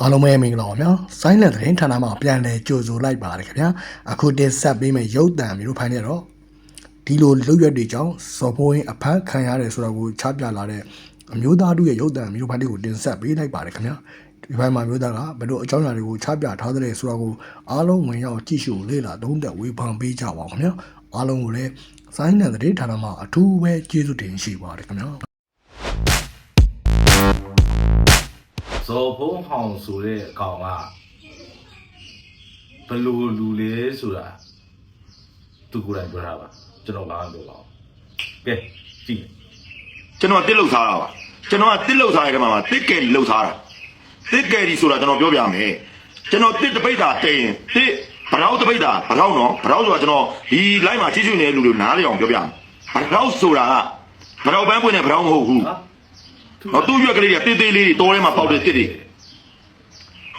အားလုံးပဲမင်္ဂလာပါဗျာဆိုင်းလန်သတင်းဌာနမှာပြန်လည်ကြိုဆိုလိုက်ပါတယ်ခင်ဗျာအခုတင်ဆက်ပေးမယ့်ရုပ်သံမျိုးဖိုင်နေတော့ဒီလိုလွတ်ရွက်တွေကြောင့်စော်ဖိုးရင်အဖမ်းခံရတယ်ဆိုတာကိုချပြလာတဲ့အမျိုးသားတို့ရဲ့ရုပ်သံမျိုးဖိုင်တွေကိုတင်ဆက်ပေးလိုက်ပါတယ်ခင်ဗျာဒီဘက်မှာမျိုးသားကဘယ်လိုအကြောင်းအရာတွေကိုချပြထားတဲ့ဆိုတာကိုအားလုံးဝင်ရောက်ကြည့်ရှုလေ့လာသုံးသပ်ဝေဖန်ပေးကြပါဦးခင်ဗျာအားလုံးကိုလည်းဆိုင်းလန်သတင်းဌာနမှာအထူးပဲကျေးဇူးတင်ရှိပါတယ်ခင်ဗျာ ဇော်ဖုံးဟောင်ဆိုတဲ့အကောင်ကဘယ်လိုလူလဲဆိုတာသူကိုယ်တိုင်ပြောတာပါကျွန်တော်လည်းပြောပါအောင်ကဲကြည့်ကျွန်တော်တစ်လုတ်ထားတာပါကျွန်တော်ကတစ်လုတ်ထားတဲ့ခါမှာတစ်ကယ်ဒီလုတ်ထားတာတစ်ကယ်ဒီဆိုတာကျွန်တော်ပြောပြမယ်ကျွန်တော်တစ်တပိတ်တာတည်ရင်တစ်ဗရောက်တပိတ်တာဗရောက်နော်ဗရောက်ဆိုတာကျွန်တော်ဒီ line မှာကြီးကျွနေတဲ့လူတွေနားလည်အောင်ပြောပြမယ်ဗရောက်ဆိုတာကဗရောက်ပန်းပွင့်တဲ့ဗရောက်မဟုတ်ဘူးဟာ နော်သူ့ရွက်ကလေးတွေတေးသေးလေးတွေတောထဲမှာပေါက်တဲ့တစ်တွေ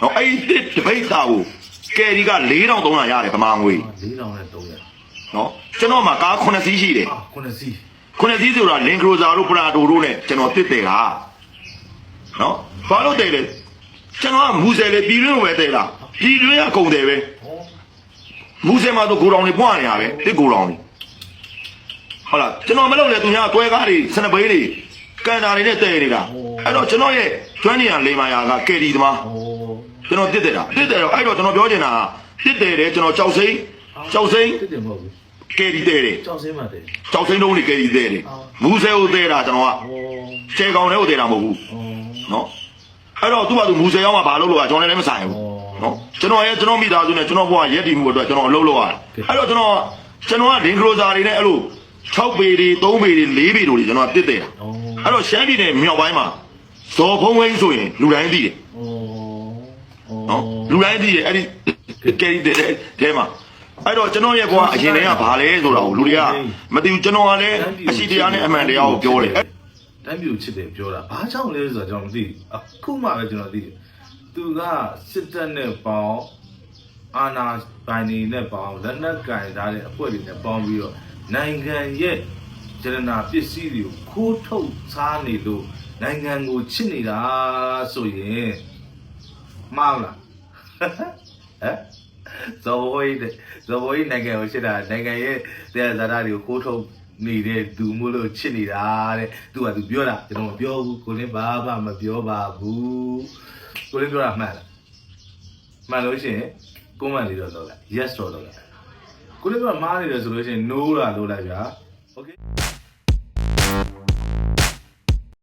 နော်အဲ့ဒီတစ်တပိတ်တာကိုကယ်ဒီက4300ရတယ်ဗမာငွေ4000နဲ့300နော်ကျွန်တော်မှာကား9စီးရှိတယ်အာခုနှစ်စီးခုနှစ်စီးဆိုတာလင်ခရိုဇာတို့ပရာတိုတို့နဲ့ကျွန်တော်တစ်တယ်တာနော်ဘာလို့တယ်လဲကျွန်တော်ကမူဆယ်လေပြည်တွင်းပဲတယ်တာပြည်တွင်းကကုန်တယ်ပဲဟောမူဆယ်မှာတော့ကိုတောင်တွေပွားနေရပဲတစ်ကိုတောင်တွေဟုတ်လားကျွန်တော်မလုပ်လေသူများတွဲကားတွေစနပိန်းတွေ ကန်တာတွေနဲ့တဲ့နေတာအဲ့တော့ကျွန်တော်ရဲ့ကျွမ်းနေရလိမ္မာယာကကယ်ဒီသမားဟောကျွန်တော်တစ်တယ်တာတစ်တယ်တော့အဲ့တော့ကျွန်တော်ပြောချင်တာကတစ်တယ်တယ်ကျွန်တော်ကြောက်စိမ့်ကြောက်စိမ့်တက်တယ်မဟုတ်ဘူးကယ်ဒီတဲ့တယ်ကြောက်စင်းမှတယ်ကြောက်စိမ့်တုံးတွေကယ်ဒီတဲ့တယ်မူဆယ်ကိုတဲ့တာကျွန်တော်ကဟောခြေကောင်လေးကိုတဲ့တာမဟုတ်ဘူးဟောနော်အဲ့တော့သူ့ဘာသူမူဆယ်ရောက်မှဘာလုပ်လို့อ่ะကျွန်တော်လည်းမဆိုင်ဘူးနော်ကျွန်တော်ရဲ့ကျွန်တော်မိသားစုနဲ့ကျွန်တော်ဘဝရက်တည်မှုအတွက်ကျွန်တော်အလုပ်လုပ်ရတယ်အဲ့တော့ကျွန်တော်ကျွန်တော်ကဒင်ခရိုဇာတွေနဲ့အဲ့လို6ပေတွေ3ပေတွေ4ပေတို့တွေကျွန်တော်ကတစ်တယ်တာဟော အဲ့တော့ရှမ်းပြည်နယ်မြောက်ပိုင်းမှာဇော်ဖုံးဝင်းဆိုရင်လူတိုင်းသိတယ်ဟောဟောနော်လူတိုင်းသိတယ်အဲ့ဒီကယ်ရီတဲ့တဲမှာအဲ့တော့ကျွန်တော်ရဲ့ဘဝအရင်တည်းကဘာလဲဆိုတာကိုလူတွေကမသိဘူးကျွန်တော်ကလည်းအရှိတရားနဲ့အမှန်တရားကိုပြောတယ်တိုင်းပြည်ကိုချစ်တယ်ပြောတာဘာကြောင့်လဲဆိုတော့ကျွန်တော်မသိဘူးအခုမှပဲကျွန်တော်သိတယ်သူကစစ်တပ်နဲ့ပေါင်းအာဏာပိုင်တွေနဲ့ပေါင်းလက်နက်ကင်ထားတဲ့အဖွဲ့တွေနဲ့ပေါင်းပြီးတော့နိုင်ငံရဲ့ကျ ရနာပစ္စည်းတွေကိုခိုးထုတ်စားနေလို့နိုင်ငံကိုချစ်နေတာဆိုရင်မှားလားဟမ်ဇော်ဝိုင်းတဲ့ဇော်ဝိုင်းနိုင်ငံကိုချစ်တာနိုင်ငံရဲ့တရားဇာတာတွေကိုခိုးထုတ်နေတဲ့သူမို့လို့ချစ်နေတာတဲ့သူကသူပြောတာကျွန်တော်မပြောဘူးကိုလင်းဘာမှမပြောပါဘူးကိုလင်းပြောတာမှန်လားမှန်လို့ရှိရင်ကိုမန်လေးတော့တော့လိုက် yes တော့တော့လိုက်ကိုလင်းပြောမှားနေတယ်ဆိုလို့ရှိရင် no လာလို့လိုက်ဗျာ okay